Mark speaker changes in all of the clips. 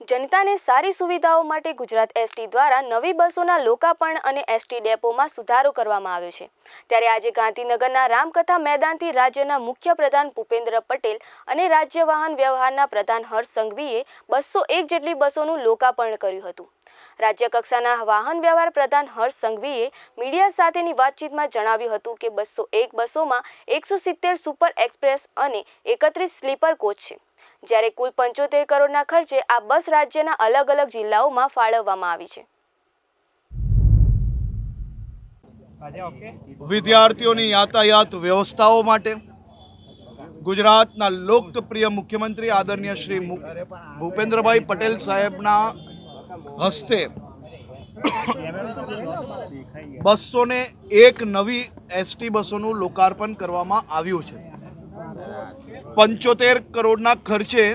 Speaker 1: જનતાને સારી સુવિધાઓ માટે ગુજરાત એસટી દ્વારા નવી બસોના લોકાર્પણ અને એસટી ડેપોમાં સુધારો કરવામાં આવ્યો છે. ત્યારે આજે ગાંધીનગરના રામકથા મેદાનથી રાજ્યના મુખ્ય પ્રધાન ભૂપેન્દ્ર પટેલ અને રાજ્ય વાહન વ્યવહારના પ્રધાન હર્ષ સંઘવીએ બસો એક જેટલી બસોનું લોકાર્પણ કર્યું હતું. રાજ્ય કક્ષાના વાહન વ્યવહાર પ્રધાન હર્ષ સંઘવીએ મીડિયા સાથેની વાતચીતમાં જણાવ્યું હતું કે બસો એક બસોમાં એકસો સિત્તેર સુપર એક્સપ્રેસ અને એકત્રીસ સ્લીપર કોચ છે. જ્યારે કુલ પંચોતેર કરોડના ખર્ચે આ બસ રાજ્યના અલગ અલગ જિલ્લાઓમાં ફાળવવામાં આવી છે.
Speaker 2: વિદ્યાર્થીઓની યાતાયાત વ્યવસ્થાઓ માટે ગુજરાતના લોકપ્રિય મુખ્યમંત્રી આદરણીય શ્રી ભૂપેન્દ્રભાઈ પટેલ સાહેબના હસ્તે બસો ને એક નવી એસટી બસોનું લોકાર્પણ કરવામાં આવ્યું છે. પંચોતેર કરોડના ખર્ચે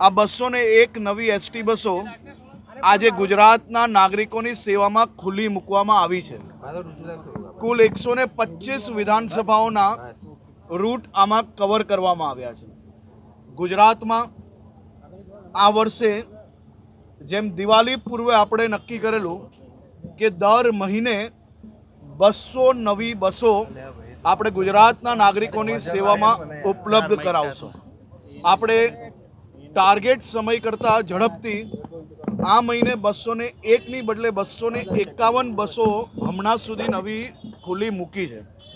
Speaker 2: આ બસો ને એક નવી એસટી બસો આજે ગુજરાતના નાગરિકોની સેવામાં ખુલ્લી મૂકવામાં આવી છે. કુલ એકસો ને પચીસ વિધાનસભાઓના રૂટ આમાં કવર કરવામાં આવ્યા છે. ગુજરાતમાં આ વર્ષે જેમ દિવાળી પૂર્વે આપણે નક્કી કરેલું કે દર મહિને બસો નવી બસો આપણે ગુજરાતના નાગરિકોની સેવામાં ઉપલબ્ધ કરાવશું. આપણે ટાર્ગેટ સમય કરતાં ઝડપથી આ મહિને બસો ને એકની બદલે બસો ને એકાવન બસો હમણાં સુધી નવી ખુલ્લી મૂકી છે.